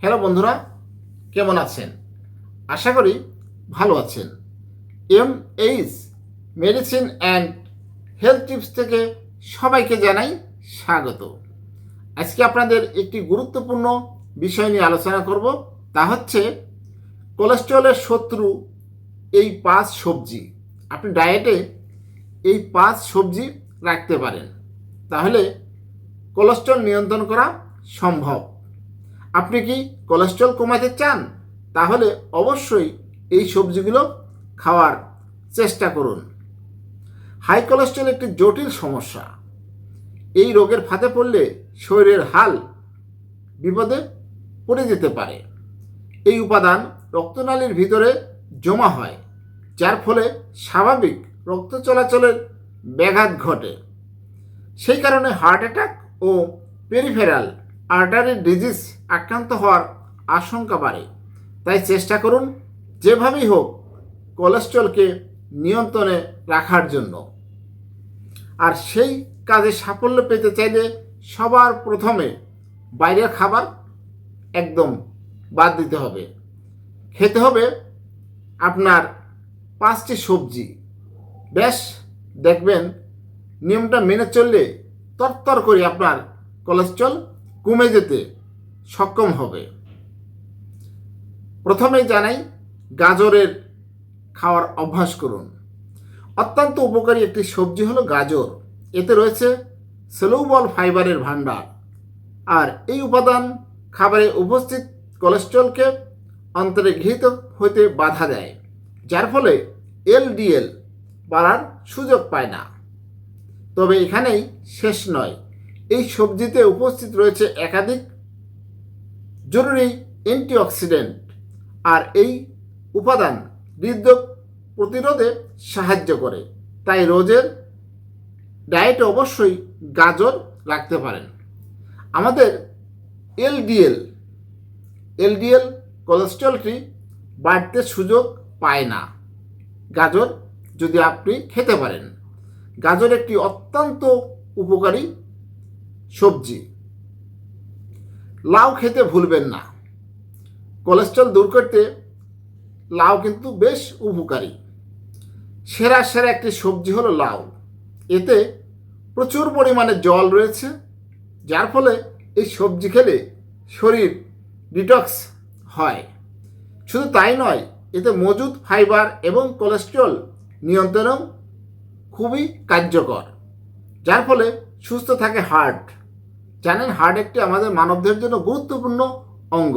Hello বন্ধুরা, কেমন আছেন? আশা করি ভালো আছেন। M H medicine and health tips থেকে সবাইকে জানাই স্বাগত। আজকে আপনাদের একটি গুরুত্বপূর্ণ বিষয় নিয়ে আলোচনা করব, তা হচ্ছে কোলেস্ট্রলের শত্রু এই পাঁচ সবজি। আপনি ডায়েটে এই পাঁচ সবজি রাখতে পারেন। তাহলে কোলেস্ট্রল নিয়ন্ত্রণ করা সম্ভব। আপনি কি কোলেস্ট্রল কমাতে চান? তাহলে অবশ্যই এই সবজিগুলো খাওয়ার চেষ্টা করুন। হাই কোলেস্ট্রল একটি জটিল সমস্যা। এই রোগের ফাঁদে পড়লে শরীরের হাল বিপদে পড়ে যেতে পারে। এই উপাদান রক্তনালীর ভিতরে জমা হয়, যার ফলে স্বাভাবিক রক্ত চলাচলের ব্যাঘাত ঘটে। সেই কারণে হার্ট অ্যাটাক ও পেরিফেরাল আর্টারি ডিজিজ আক্রান্ত হওয়ার আশঙ্কা বাড়ে। তাই চেষ্টা করুন যেভাবেই হোক কোলেস্ট্রলকে নিয়ন্ত্রণে রাখার জন্য। আর সেই কাজে সাফল্য পেতে চাইলে সবার প্রথমে বাইরের খাবার একদম বাদ দিতে হবে। খেতে হবে আপনার পাঁচটি সবজি। বেশ, দেখবেন নিয়মটা মেনে চললে তরতর করে আপনার কোলেস্ট্রল কমে যেতে সক্ষম হবে। প্রথমেই জানাই, গাজরের খাওয়ার অভ্যাস করুন। অত্যন্ত উপকারী একটি সবজি হলো গাজর। এতে রয়েছে সেলুবল ফাইবারের ভাণ্ডার। আর এই উপাদান খাবারে উপস্থিত কোলেস্ট্রলকে অন্তরে ঘৃত হইতে বাধা দেয়, যার ফলে এলডিএল বাড়ার সুযোগ পায় না। তবে এখানেই শেষ নয়। এই সবজিতে উপস্থিত রয়েছে একাধিক জরুরি অ্যান্টিঅক্সিডেন্ট আর এই উপাদান হৃদরোগ প্রতিরোধে সাহায্য করে। তাই রোজের ডায়েটে অবশ্যই গাজর রাখতে পারেন। আমাদের এলডিএল এলডিএল কোলেস্ট্রলটি বাড়তে সুযোগ পায় না। গাজর যদি আপনি খেতে পারেন, গাজর একটি অত্যন্ত উপকারী সবজি। লাউ খেতে ভুলবেন না। কোলেস্ট্রল দূর করতে লাউ কিন্তু বেশ উপকারী। সেরা সেরা একটি সবজি হলো লাউ। এতে প্রচুর পরিমাণে জল রয়েছে, যার ফলে এই সবজি খেলে শরীর ডিটক্স হয়। শুধু তাই নয়, এতে মজুদ ফাইবার এবং কোলেস্ট্রল নিয়ন্ত্রণেও খুবই কার্যকর, যার ফলে সুস্থ থাকে হার্ট। জানেন হার্ট একটি আমাদের মানবদের জন্য গুরুত্বপূর্ণ অঙ্গ।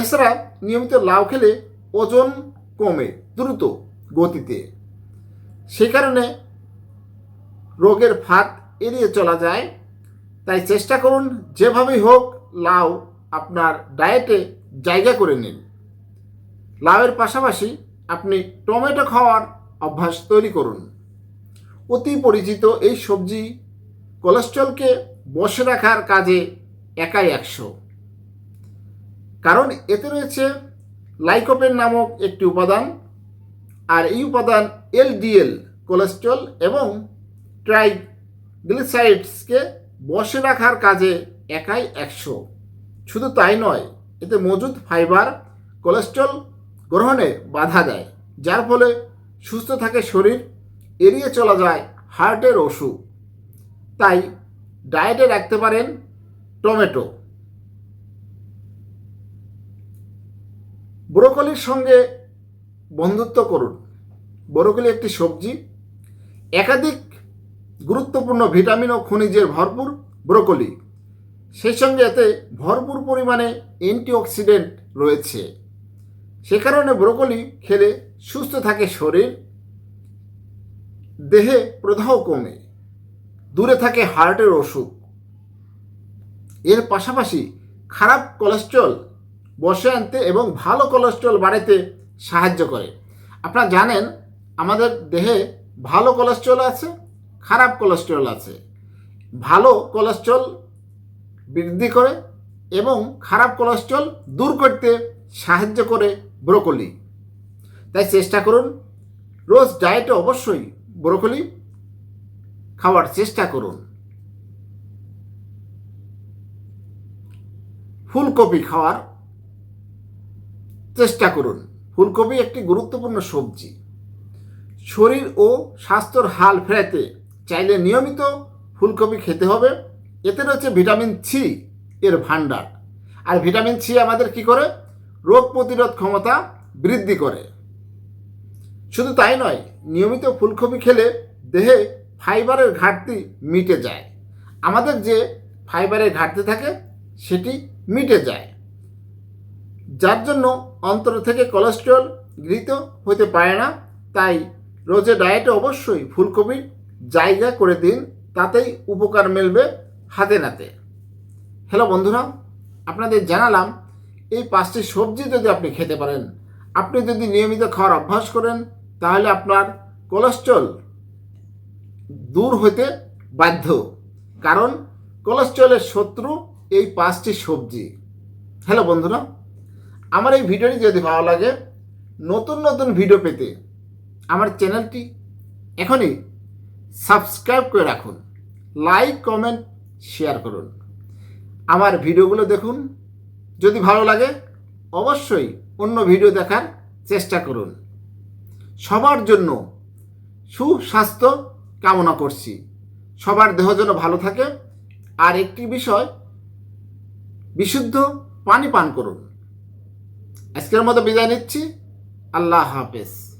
এছাড়া নিয়মিত লাউ খেলে ওজন কমে দ্রুত গতিতে। সে কারণে রোগের ফাঁদ এড়িয়ে চলা যায়। তাই চেষ্টা করুন যেভাবেই হোক লাউ আপনার ডায়েটে জায়গা করে নিন। লাউয়ের পাশাপাশি আপনি টমেটো খাওয়ার অভ্যাস তৈরি করুন। অতি পরিচিত এই সবজি কোলেস্ট্রলকে বসে রাখার কাজে একাই একশো। কারণ এতে রয়েছে লাইকোপেন নামক একটি উপাদান, আর এই উপাদান এলডিএল, কোলেস্ট্রল এবং ট্রাইগ্লিসাইডসকে বসে রাখার কাজে একাই একশো। শুধু তাই নয়, এতে মজুদ ফাইবার, কোলেস্ট্রল গ্রহণে বাধা দেয়, যার ফলে সুস্থ থাকে শরীর, এড়িয়ে চলা যায় হার্টের অসুখ। তাই ডায়েটে রাখতে পারেন টমেটো। ব্রোকলির সঙ্গে বন্ধুত্ব করুন। ব্রোকলি একটি সবজি। একাধিক গুরুত্বপূর্ণ ভিটামিন ও খনিজের ভরপুর ব্রোকলি। সেই সঙ্গে এতে ভরপুর পরিমাণে অ্যান্টিঅক্সিডেন্ট রয়েছে। সে কারণে ব্রোকলি খেলে সুস্থ থাকে শরীর, দেহে প্রদাহ কমে। দূরে থাকে হার্টের অসুখ। এর পাশাপাশি খারাপ কোলেস্ট্রল বসে আনতে এবং ভালো কোলেস্ট্রল বাড়াতে সাহায্য করে। আপনারা জানেন, আমাদের দেহে ভালো কোলেস্ট্রল আছে, খারাপ কোলেস্ট্রল আছে। ভালো কোলেস্ট্রল বৃদ্ধি করে এবং খারাপ কোলেস্ট্রল দূর করতে সাহায্য করে ব্রোকলি। তাই চেষ্টা করুন, রোজ ডায়েটে অবশ্যই ব্রোকলি খাওয়ার চেষ্টা করুন। ফুলকপি খাওয়ার চেষ্টা করুন। ফুলকপি একটি গুরুত্বপূর্ণ সবজি। শরীর ও স্বাস্থ্যর হাল ফেরাতে চাইলে নিয়মিত ফুলকপি খেতে হবে। এতে রয়েছে ভিটামিন সি এর ভাণ্ডার। আর ভিটামিন সি আমাদের কি করে? রোগ প্রতিরোধ ক্ষমতা বৃদ্ধি করে। শুধু তাই নয়, নিয়মিত ফুলকপি খেলে দেহে ফাইবারের ঘাটতি মিটে যায়। আমাদের যে ফাইবারের ঘাটতি থাকে, সেটি মিটে যায়। যার জন্য অন্তর থেকে কোলেস্ট্রল গৃহীত হতে পারে না। তাই রোজে ডায়েটে অবশ্যই ফুলকপির জায়গা করে দিন, তাতেই উপকার মিলবে হাতে নাতে। হ্যালো বন্ধুরা, আপনাদের জানালাম, এই পাঁচটি সবজি যদি আপনি খেতে পারেন, আপনি যদি নিয়মিত খাওয়ার অভ্যাস করেন, তাহলে আপনার কোলেস্ট্রল দূর হতে বাধ্য। কারণ কোলেস্ট্রলের শত্রু এই পাঁচটি সবজি। হ্যালো বন্ধুরা, আমার এই ভিডিওটি যদি ভালো লাগে, নতুন নতুন ভিডিও পেতে আমার চ্যানেলটি এখনই সাবস্ক্রাইব করে রাখুন। লাইক, কমেন্ট, শেয়ার করুন। আমার ভিডিওগুলো দেখুন। যদি ভালো লাগে, অবশ্যই অন্য ভিডিও দেখার চেষ্টা করুন। সবার জন্য সুস্বাস্থ্য কামনা করছি। সবার দেহ যেন ভালো থাকে। আর একটি বিষয়, বিশুদ্ধ পানি পান করুন। আজকের মতো বিদায় নিচ্ছি। আল্লাহ হাফেজ।